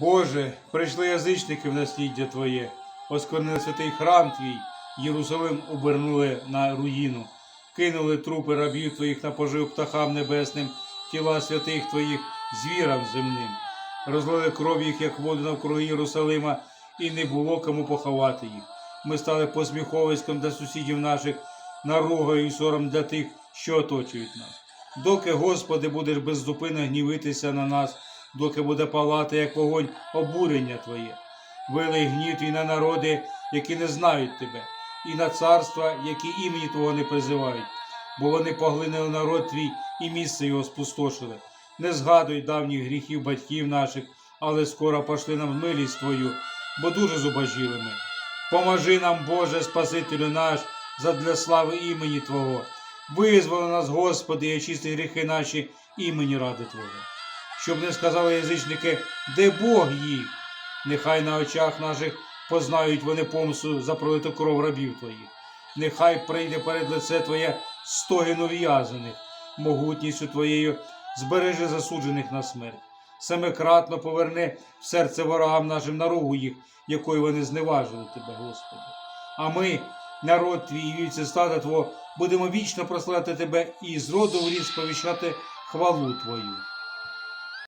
Боже, прийшли язичники в насліддя Твоє, осквернили святий храм Твій, Єрусалим обернули на руїну, кинули трупи рабів Твоїх на пожив птахам небесним, тіла святих Твоїх звірам земним, розлили кров їх, як воду навкруги Єрусалима, і не було кому поховати їх. Ми стали посміховиськом для сусідів наших, наругою і сором для тих, що оточують нас. Доки, Господи, будеш беззупинно гнівитися на нас, доки буде палати, як вогонь, обурення Твоє. Вилий гнів твій на народи, які не знають Тебе, і на царства, які імені Твого не призивають, бо вони поглинили народ твій і місце його спустошили. Не згадуй давніх гріхів батьків наших, але скоро пошли нам в милість Твою, бо дуже зубожіли ми. Поможи нам, Боже, Спасителю наш, задля слави імені Твого. Визволи нас, Господи, і очисти гріхи наші імені ради Твого. Щоб не сказали язичники, де Бог їх, нехай на очах наших познають вони помсту за пролиту кров рабів Твоїх. Нехай прийде перед лице Твоє стогін ув'язаних, могутністю Твоєю збережи засуджених на смерть. Семикратно поверни в серце ворогам нашим наругу їх, якою вони зневажили Тебе, Господи. А ми, народ твій і вівці стада Твого, будемо вічно прославляти Тебе і з роду в рід сповіщати хвалу Твою.